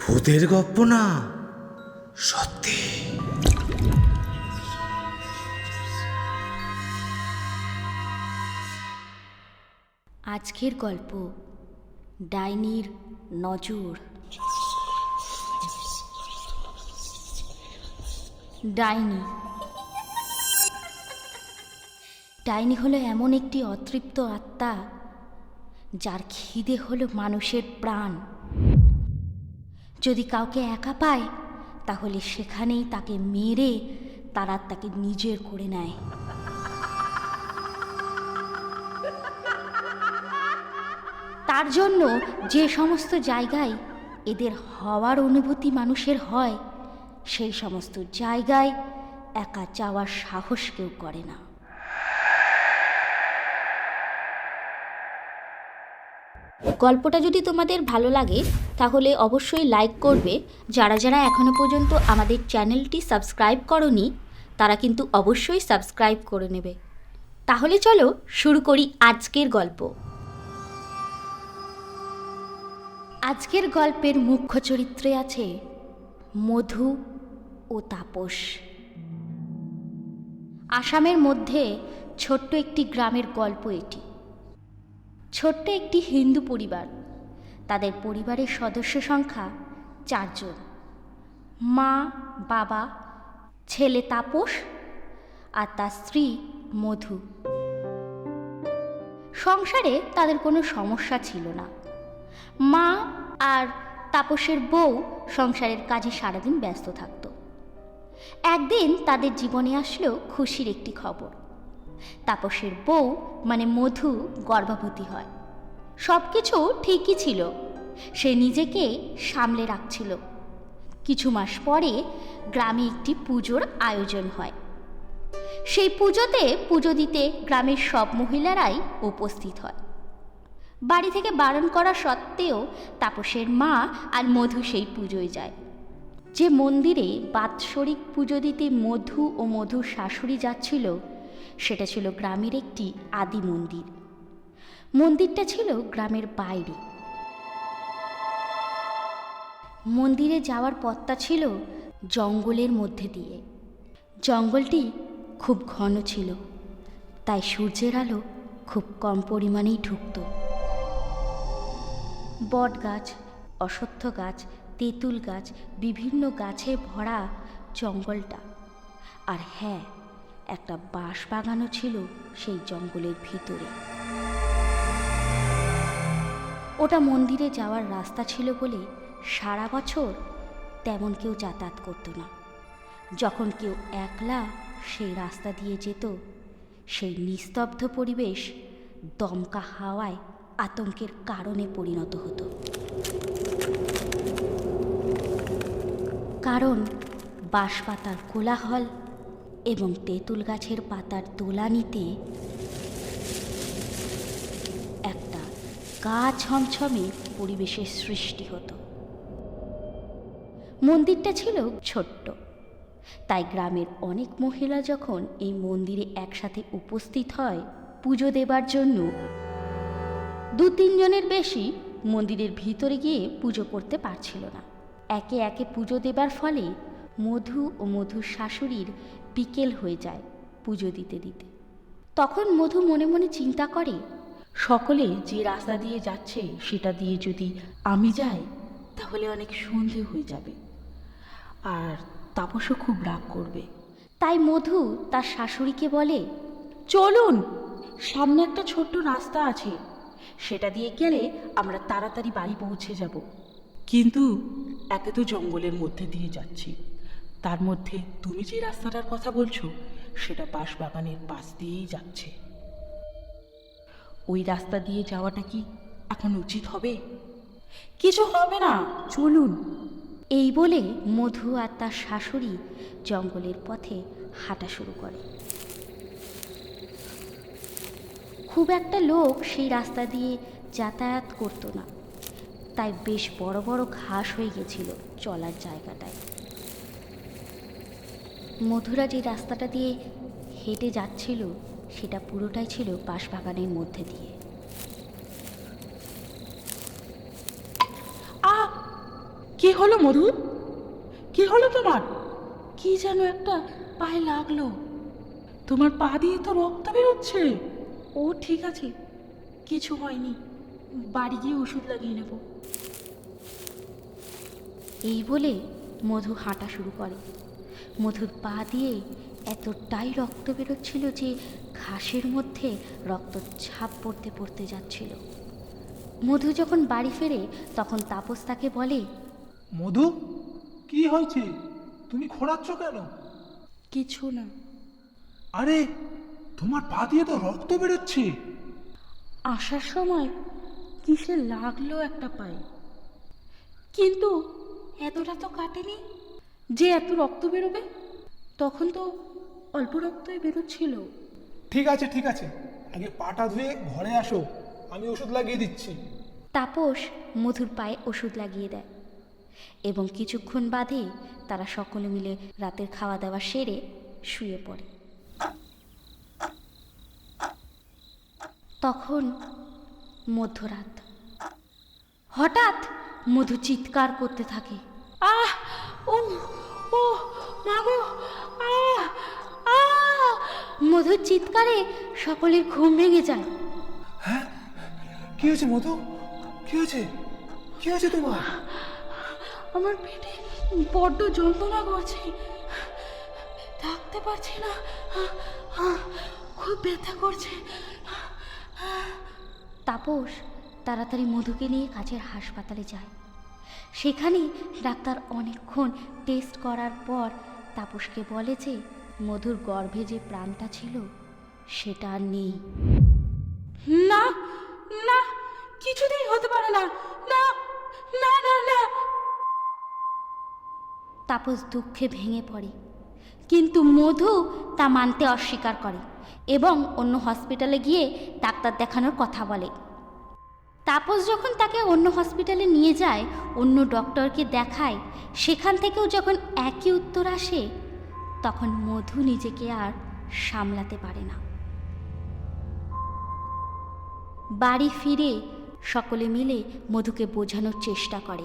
ভূতের গপ্প না? সত্যি। আজকের গল্প ডাইনির নজর। ডাইনি ডাইনি হলো এমন একটি অতৃপ্ত আত্মা, যার খিদে হলো মানুষের প্রাণ। যদি কাউকে একা পায়, তাহলে সেখানেই তাকে মেরে তারা তাকে নিজের করে নেয়। তার জন্য যে সমস্ত জায়গায় এদের হওয়ার অনুভূতি মানুষের হয়, সেই সমস্ত জায়গায় একা যাওয়ার সাহস কেউ করে না। গল্পটা যদি তোমাদের ভালো লাগে, তাহলে অবশ্যই লাইক করবে। যারা যারা এখনও পর্যন্ত আমাদের চ্যানেলটি সাবস্ক্রাইব করনি, তারা কিন্তু অবশ্যই সাবস্ক্রাইব করে নেবে। তাহলে চলো শুরু করি আজকের গল্প। আজকের গল্পের মুখ্য চরিত্রে আছে মধু ও তাপস। আসামের মধ্যে ছোট্ট একটি গ্রামের গল্প এটি। ছোট্ট একটি হিন্দু পরিবার। তাদের পরিবারের সদস্য সংখ্যা চারজন। মা, বাবা, ছেলে তাপস আর তার স্ত্রী মধু। সংসারে তাদের কোনো সমস্যা ছিল না। মা আর তাপসের বউ সংসারের কাজে সারাদিন ব্যস্ত থাকত। একদিন তাদের জীবনে আসলো খুশির একটি খবর। তাপসের বউ মানে মধু, গর্ভবতী হয়। সব কিছু ঠিকই ছিল। সে নিজেকে সামলে রাখছিল। কিছু মাস পরে গ্রামে একটি পুজোর আয়োজন হয়। সেই পুজোতে পুজো দিতে গ্রামের সব মহিলারাই উপস্থিত হয়। বাড়ি থেকে বারণ করা সত্ত্বেও তাপসের মা আর মধু সেই পুজোয় যায়। যে মন্দিরে বাৎসরিক পুজো দিতে মধু ও মধুর শাশুড়ি যাচ্ছিল সেটা ছিল গ্রামের একটি আদি মন্দির। মন্দিরটা ছিল গ্রামের বাইরে। মন্দিরে যাওয়ার পথটা ছিল জঙ্গলের মধ্যে দিয়ে। জঙ্গলটি খুব ঘন ছিল, তাই সূর্যের আলো খুব কম পরিমাণেই ঢুকতো। বট গাছ, অশ্বত্থ গাছ, তেঁতুল গাছ, বিভিন্ন গাছে ভরা জঙ্গলটা। আর হ্যাঁ একটা বাঁশ বাগানও ছিল সেই জঙ্গলের ভিতরে। ওটা মন্দিরে যাওয়ার রাস্তা ছিল বলে সারা বছর তেমন কেউ যাতায়াত করতো না। যখন কেউ একলা সেই রাস্তা দিয়ে যেত, সেই নিস্তব্ধ পরিবেশ দমকা হাওয়ায় আতঙ্কের কারণে পরিণত হতো। কারণ বাঁশপাতার কোলাহল এবং তেঁতুল গাছের পাতার তোলানিতে একটা গা ছমছমে পরিবেশের সৃষ্টি হতো। মন্দিরটা ছিল ছোট্ট। তাই গ্রামের অনেক মহিলা যখন এই মন্দিরে একসাথে উপস্থিত হয় পুজো দেবার জন্য দু তিনজনের বেশি মন্দিরের ভিতরে গিয়ে পুজো করতে পারছিল না। একে একে পুজো দেবার ফলে মধু ও মধুর শাশুড়ির বিকেল হয়ে যায় পুজো দিতে দিতে। তখন মধু মনে মনে চিন্তা করে, সকলে যে রাস্তা দিয়ে যাচ্ছে সেটা দিয়ে যদি আমি যাই, তাহলে অনেক সন্ধে হয়ে যাবে। আর তাপসও খুব রাগ করবে। তাই মধু তার শাশুড়িকে বলে, চলুন, সামনে একটা ছোট্ট রাস্তা আছে। সেটা দিয়ে গেলে আমরা তাড়াতাড়ি বাড়ি পৌঁছে যাব। কিন্তু একে তো জঙ্গলের মধ্যে দিয়ে যাচ্ছি। তার মধ্যে তুমি যে রাস্তাটার কথা বলছো, সেটা বাঁশ বাগানের পাশ দিয়েই যাচ্ছে। ওই রাস্তা দিয়ে যাওয়াটা কি এখন উচিত হবে? কিছু হবে না, চলুন। এই বলে মধু আর তার শাশুড়ি জঙ্গলের পথে হাঁটা শুরু করে। খুব একটা লোক সেই রাস্তা দিয়ে যাতায়াত করতো না। তাই বেশ বড় বড় ঘাস হয়ে গেছিল চলার জায়গাটায়। মধুরা যে রাস্তাটা দিয়ে হেঁটে যাচ্ছিল সেটা পুরোটাই ছিল বাঁশবাগানের মধ্যে দিয়ে। আ কি হলো মধু? কি হলো তোমার? কি যেন একটা পায়ে লাগল। তোমার পা দিয়ে তো রক্ত বেরোচ্ছে। ও ঠিক আছে। কিছু হয়নি। বাড়ি গিয়ে ওষুধ লাগিয়ে নেব। এই বলে মধু হাঁটা শুরু করে। মধুর পা দিয়ে এতটাই রক্ত বেরোচ্ছিল যে ঘাসের মধ্যে রক্ত ছাপ পড়তে পড়তে যাচ্ছিল। মধু যখন বাড়ি ফেরে তখন তাপস তাকে বলে মধু কি হয়েছে? তুমি খোঁড়াচ্ছ কেন? কিছু না। আরে তোমার পা দিয়ে তো রক্ত বেরোচ্ছে। আসার সময় কিসে লাগল একটা পায়ে? কিন্তু এতটা তো কাটেনি। যে এত রক্ত বেরোবে? তখন তো অল্প রক্তই বেরোচ্ছিল। ঠিক আছে ঠিক আছে। আগে পাটা ধুয়ে ঘরে আসো। আমি ওষুধ লাগিয়ে দিচ্ছি। তাপস মধুর পায়ে ওষুধ লাগিয়ে দেয় এবং কিছুক্ষণ বাদে তারা সকলে মিলে রাতের খাওয়া দাওয়া সেরে শুয়ে পড়ে। তখন মধ্যরাত। হঠাৎ মধু চিৎকার করতে থাকে। মাগো মধুর চিৎকারে সকলের ঘুম ভেঙে যায়। কি হয়েছে মধু? কি হয়েছে? কি হয়েছে তোমার? আমার পেটে বড্ড যন্ত্রণা করছে। থাকতে পারছি না। খুব ব্যথা করছে। তাপস তাড়াতাড়ি মধুকে নিয়ে কাছের হাসপাতালে যায়। সেখানে ডাক্তার অনেকক্ষণ টেস্ট করার পর তাপসকে বলে যে মধুর গর্ভে যে প্রাণটা ছিল সেটা আর নেই। না না কিছুতেই হতে পারে না। না না না না। তাপস দুঃখে ভেঙে পড়ে। কিন্তু মধু তা মানতে অস্বীকার করে এবং অন্য হসপিটালে গিয়ে ডাক্তার দেখানোর কথা বলে। তাপস যখন তাকে অন্য হসপিটালে নিয়ে যায়, অন্য ডক্টরকে দেখায়, সেখান থেকেও যখন একই উত্তর আসে, তখন মধু নিজেকে আর সামলাতে পারে না। বাড়ি ফিরে সকলে মিলে মধুকে বোঝানোর চেষ্টা করে।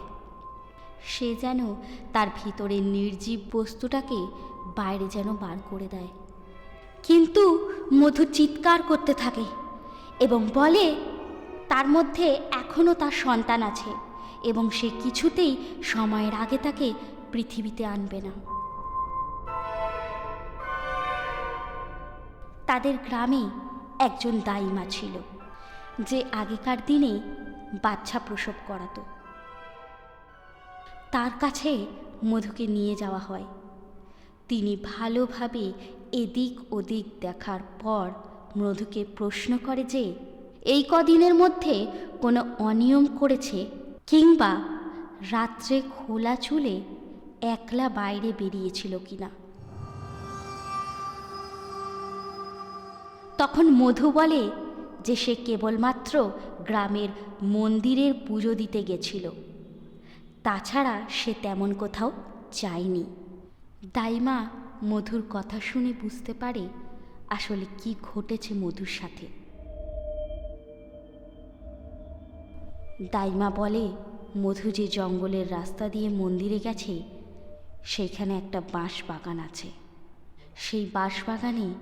সে যেন তার ভিতরে নির্জীব বস্তুটাকে বাইরে যেন বার করে দেয়। কিন্তু মধু চিৎকার করতে থাকে এবং বলে তার মধ্যে এখনও তার সন্তান আছে এবং সে কিছুতেই সময়ের আগে তাকে পৃথিবীতে আনবে না। তাদের গ্রামে একজন দাইমা ছিল, যে আগেকার দিনে বাচ্চা প্রসব করাতো। তার কাছে মধুকে নিয়ে যাওয়া হয়। তিনি ভালোভাবে এদিক ওদিক দেখার পর মধুকে প্রশ্ন করে যে এই কদিনের মধ্যে কোনো অনিয়ম করেছে কিংবা রাত্রে খোলা চুলে একলা বাইরে বেরিয়েছিল কিনা? তখন মধু বলে যে সে কেবলমাত্র গ্রামের মন্দিরের পুজো দিতে গেছিল। তাছাড়া সে তেমন কোথাও যায়নি। দাইমা মধুর কথা শুনে বুঝতে পারে আসলে কি ঘটেছে মধুর সাথে। দাইমা বলে, মধু যে জঙ্গলের রাস্তা দিয়ে মন্দিরে গেছে সেইখানে একটা বাঁশ বাগান আছে। সেই বাঁশ বাগানে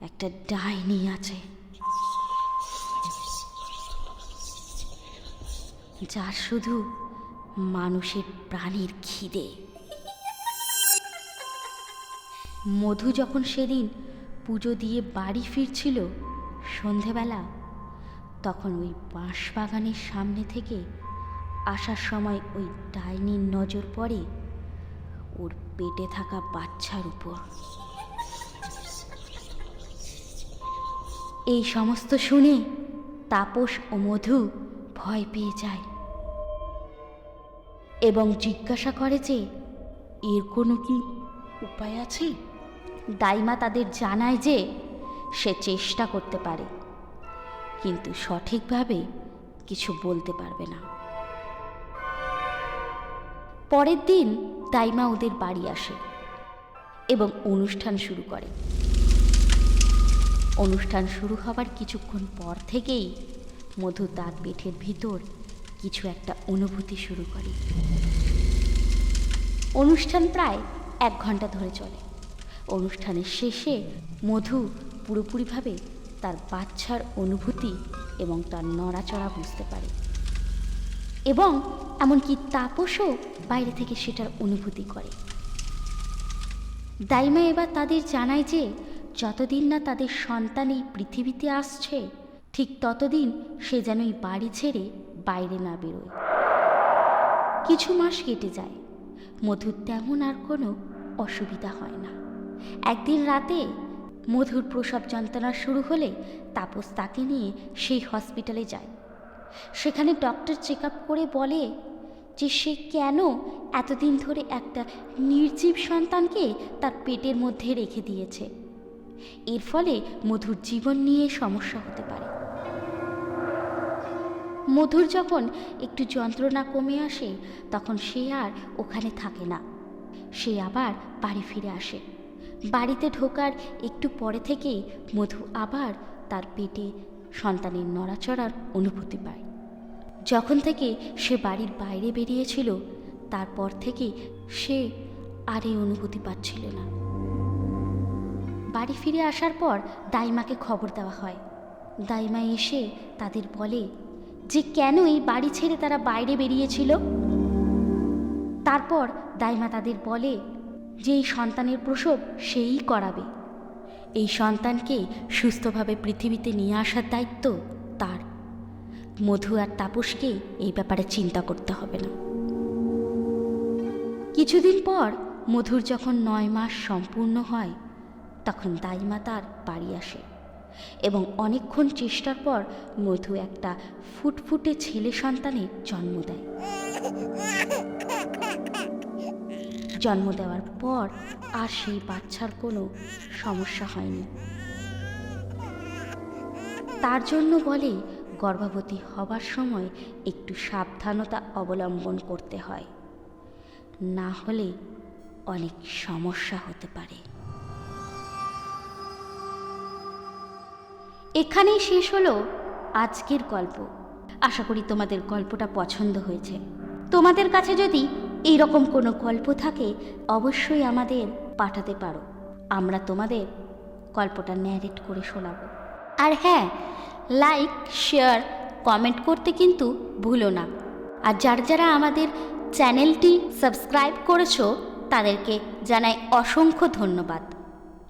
একটা ডাইনি আছে। যার শুধু মানুষের প্রাণীর খিদে। মধু যখন সেদিন পুজো দিয়ে বাড়ি ফিরছিল, সন্ধেবেলা তখন ওই বাঁশ বাগানের সামনে থেকে আসার সময় ওই ডাইনির নজর পড়ে ওর পেটে থাকা বাচ্চার উপর। এই সমস্ত শুনে তাপস ও মধু ভয় পেয়ে যায় এবং জিজ্ঞাসা করে যে, এর কোনো কি উপায় আছে? দাইমা তাদের জানায় যে সে চেষ্টা করতে পারে। কিন্তু সঠিকভাবে কিছু বলতে পারবে না। পরের দিন দাইমা ওদের বাড়ি আসে এবং অনুষ্ঠান শুরু করে। অনুষ্ঠান শুরু হবার কিছুক্ষণ পর থেকেই মধু তার পেটের ভিতর কিছু একটা অনুভূতি শুরু করে। অনুষ্ঠান প্রায় এক ঘণ্টা ধরে চলে। অনুষ্ঠানের শেষে মধু পুরোপুরিভাবে তার বাচ্চার অনুভূতি এবং তার নড়াচড়া বুঝতে পারে। এবং এমনকি তাপসও বাইরে থেকে সেটার অনুভূতি করে। দাইমা এবার তাদের জানায় যে, যতদিন না তাদের সন্তান এই পৃথিবীতে আসছে, ঠিক ততদিন সে যেন এই বাড়ি ছেড়ে বাইরে না বেরোয়। কিছু মাস কেটে যায়। মধুর তেমন আর কোনো অসুবিধা হয় না। একদিন রাতে মধুর প্রসব যন্ত্রণা শুরু হলে তাপস তাকে নিয়ে সেই হসপিটালে যায়। সেখানে ডক্টর চেক করে বলে যে সে কেন এতদিন ধরে একটা নির্জীব সন্তানকে তার পেটের মধ্যে রেখে দিয়েছে। এর ফলে মধুর জীবন নিয়ে সমস্যা হতে পারে। মধুর যখন একটু যন্ত্রণা কমে আসে, তখন সে আর ওখানে থাকে না। সে আবার বাড়ি ফিরে আসে। বাড়িতে ঢোকার একটু পরে থেকেই মধু আবার তার পেটে সন্তানের নড়াচড়ার অনুভূতি পায়। যখন থেকে সে বাড়ির বাইরে বেরিয়েছিল, তারপর থেকে সে আর এই অনুভূতি পাচ্ছিল না। বাড়ি ফিরে আসার পর দাইমাকে খবর দেওয়া হয়। দাইমা এসে তাদের বলে, যে কেন এই বাড়ি ছেড়ে তারা বাইরে বেরিয়েছিল? তারপর দাইমা তাদের বলে যে এই সন্তানের প্রসব সেই করাবে। এই সন্তানকে সুস্থভাবে পৃথিবীতে নিয়ে আসার দায়িত্ব তার। মধু আর তাপসকে এই ব্যাপারে চিন্তা করতে হবে না। কিছুদিন পর মধুর যখন নয় মাস সম্পূর্ণ হয়, তখন দাইমা তার বাড়ি আসে এবং অনেকক্ষণ চেষ্টার পর মধু একটা ফুটফুটে ছেলে সন্তানের জন্ম দেয়। জন্ম দেওয়ার পর আর সেই বাচ্চার কোনো সমস্যা হয়নি। তার জন্য বলে গর্ভবতী হবার সময় একটু সাবধানতা অবলম্বন করতে হয়। না হলে অনেক সমস্যা হতে পারে। এখানেই শেষ হলো আজকের গল্প। আশা করি তোমাদের গল্পটা পছন্দ হয়েছে। তোমাদের কাছে যদি এই রকম কোনো গল্প থাকে, অবশ্যই আমাদের পাঠাতে পারো। আমরা তোমাদের গল্পটা ন্যারেট করে শোনাবো। আর হ্যাঁ লাইক শেয়ার কমেন্ট করতে কিন্তু ভুলো না। আর যারা যারা আমাদের চ্যানেলটি সাবস্ক্রাইব করেছ, তাদেরকে জানাই অসংখ্য ধন্যবাদ।